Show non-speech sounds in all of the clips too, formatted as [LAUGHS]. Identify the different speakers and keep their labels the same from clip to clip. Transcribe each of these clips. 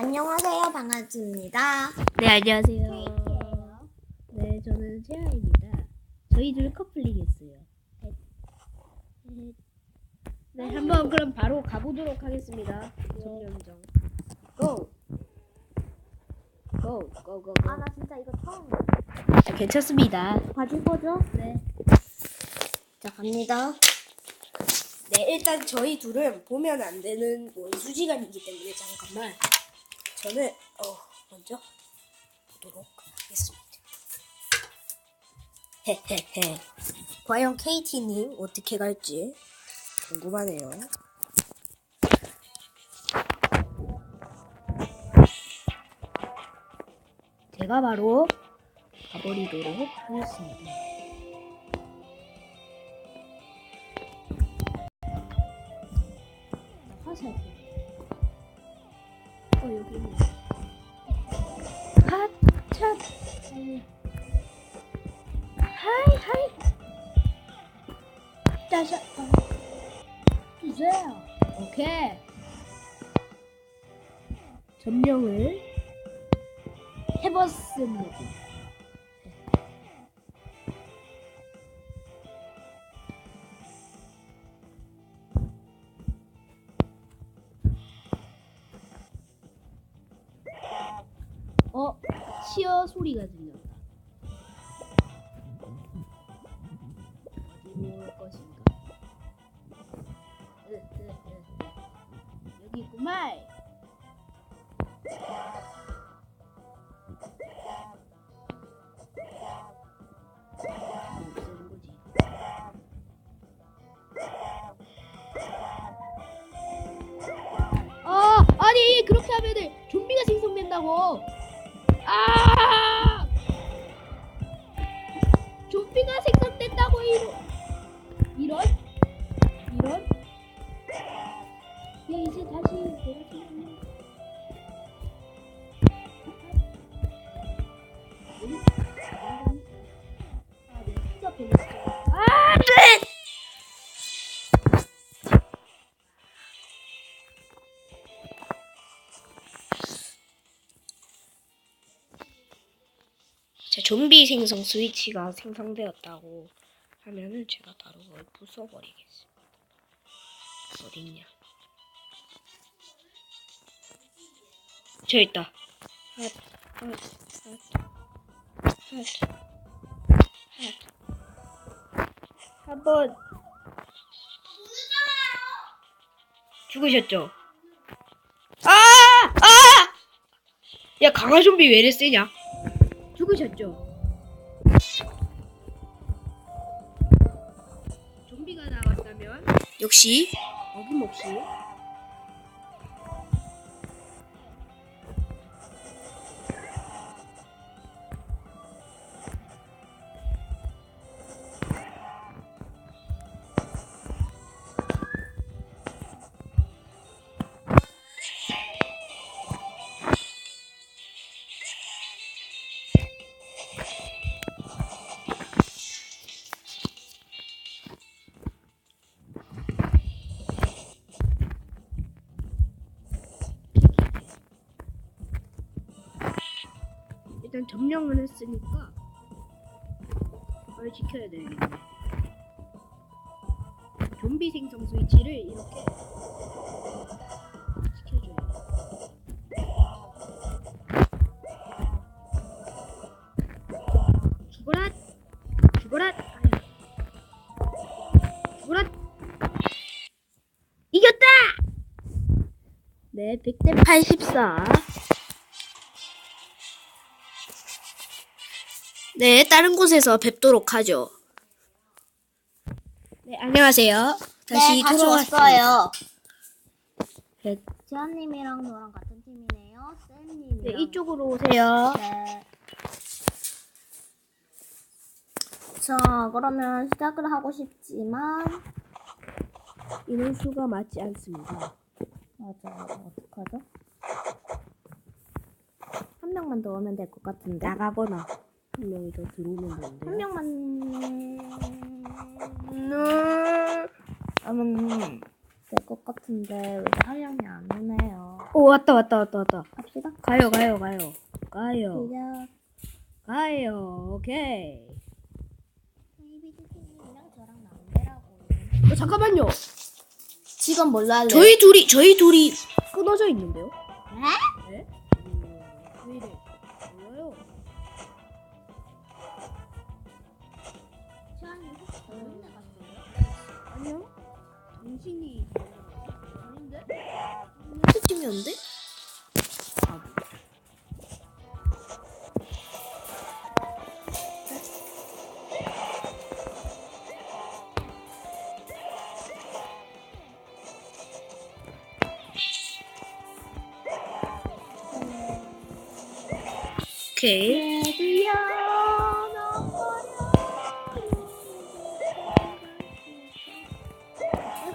Speaker 1: 안녕하세요. 반갑습니다.
Speaker 2: 네, 안녕하세요. 네, 저는 채아입니다. 저희 둘 커플링 했어요. 네, 한번 그럼 바로 가보도록 하겠습니다. 정령정. 고! 고, 고, 고, 고.
Speaker 1: 아, 나 진짜 이거 처음
Speaker 2: 아, 괜찮습니다.
Speaker 1: 봐줄 거죠?
Speaker 2: 네.
Speaker 1: 자, 갑니다.
Speaker 3: 네, 일단 저희 둘은 보면 안 되는 원수지간이기 때문에 잠깐만 저는 어 먼저 보도록 하겠습니다. 헤헤헤. 과연 KT님 어떻게 갈지 궁금하네요.
Speaker 2: 제가 바로 가버리도록 하겠습니다. 화살. 어, 여기 있네. 핫, 차. 하이, 하이. 어. 주세요. 오케이. 점령을 해봤습니다. 치어 소리가 들렸다. 어디로 올 것인가? 여기 있구만. 아, 아니 그렇게 하면은 좀비가 생성된다고. 네!
Speaker 3: 자, 좀비 생성 스위치가 생성되었다고 하면은 제가 바로 그걸 부숴버리겠습니다. 어딨냐? 저 있다. 핫, 핫, 핫, 핫, 핫. 한번 죽으셨죠? 아! 아! 야, 강화 좀비 왜 이래 세냐?
Speaker 2: 죽으셨죠? 좀비가 나왔다면
Speaker 3: 역시
Speaker 2: 어김없이 일단 점령을 했으니까 그걸 지켜야 돼. 좀비 생성 스위치를 이렇게! 이겼다! 네, 100대 84.
Speaker 3: 네, 다른 곳에서 뵙도록 하죠. 네, 안녕하세요. 다시
Speaker 1: 네, 다시
Speaker 3: 돌아왔습니다.
Speaker 1: 왔어요.
Speaker 3: 네,
Speaker 1: 지아님이랑 저랑 같은 팀이네요. 쌤님이랑.
Speaker 3: 네, 이쪽으로 오세요.
Speaker 1: 네. 자, 그러면 시작을 하고 싶지만
Speaker 3: 인원수가 맞지 않습니다.
Speaker 1: 맞아, 어떡하죠? 한 명만 더 오면 될 것 같은데.
Speaker 3: 나가거나 한 명이 더 들어오면 되는데.
Speaker 1: 한 명만
Speaker 3: 음,
Speaker 1: 하면 될 것 같은데 왜한 명이 안 오네요.
Speaker 2: 오 왔다 왔다 왔다 왔다.
Speaker 1: 갑시다.
Speaker 2: 가요 가요 가요 가요
Speaker 1: 시작.
Speaker 2: 가요. 오케이.
Speaker 1: 저랑 남배라고.
Speaker 2: 어, 잠깐만요.
Speaker 1: 지금 뭘로 할래?
Speaker 3: 저희 둘이 저희 둘이
Speaker 2: 끊어져 있는데요?
Speaker 1: 네?
Speaker 2: 네? 왜 이래?
Speaker 1: 시간이 혹시 좋은데 갔어요?
Speaker 2: 아니요. 당신이 아닌데?
Speaker 3: 팀이었는데? 오케이.
Speaker 1: 레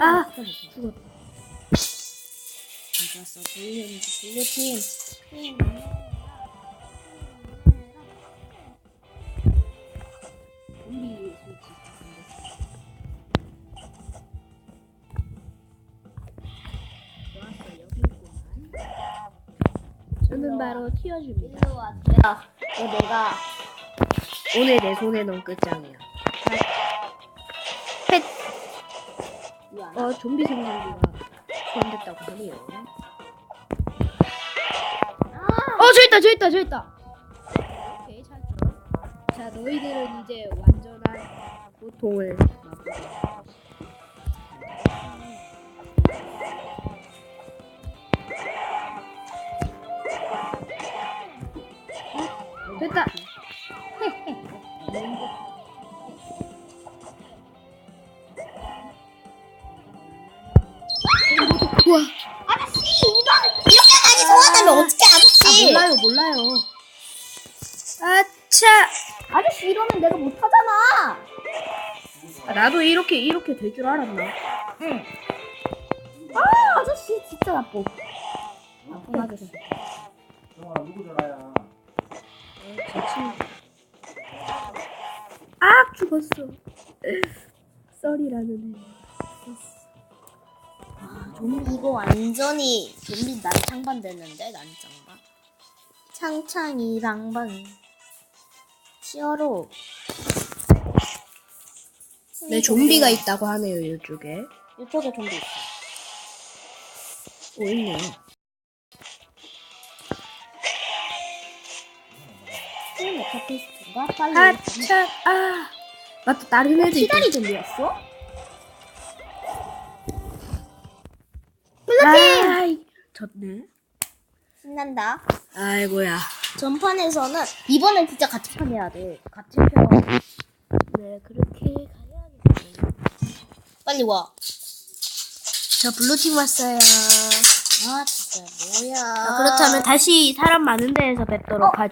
Speaker 2: 아,
Speaker 1: 죽었다.
Speaker 2: 우리. 좋았어, 여기 있구만. 저는 바로 튀어줍니다.
Speaker 1: 어, 내가
Speaker 2: 오늘 내 손에는 끝장이야. 어, 좀비 생존기가 포함됐다고 하네요. 어, 저 있다, 저 있다, 저 있다. 오케이, 찾죠. 자, 너희들은 이제 완전한 고통을 맛보게
Speaker 1: 이러면 내가 못하잖아.
Speaker 2: 아, 나도 이렇게, 이렇게 될 줄 알았나?
Speaker 1: 아 아저씨 진짜 나빠. 나쁜 아저씨.
Speaker 4: 누구 전화야?
Speaker 2: 아, 죽었어. [LAUGHS] 썰이라는 애.
Speaker 1: 좀비 이거 완전히 좀비 난창반 됐는데 난창반. 창창이랑반. 치어로.
Speaker 3: 네, 좀비가 있다고 하네요, 이쪽에.
Speaker 1: 이쪽에 좀비 있어.
Speaker 3: 오, 있네요.
Speaker 1: 게임 메타피스트가 빨리.
Speaker 2: 아차, 아. 맞다, 다른 애도.
Speaker 1: 시다리 좀비였어?
Speaker 2: 아이, 졌네.
Speaker 1: 신난다.
Speaker 3: 아이고야.
Speaker 1: 전판에서는 이번엔 진짜 같이 판해야 돼. 같이 펴.
Speaker 2: 네, 그렇게 가야겠네.
Speaker 1: 빨리 와.
Speaker 3: 저 블루팀 왔어요.
Speaker 1: 아 진짜 뭐야.
Speaker 3: 자, 그렇다면 다시 사람 많은 데에서 뵙도록 하죠.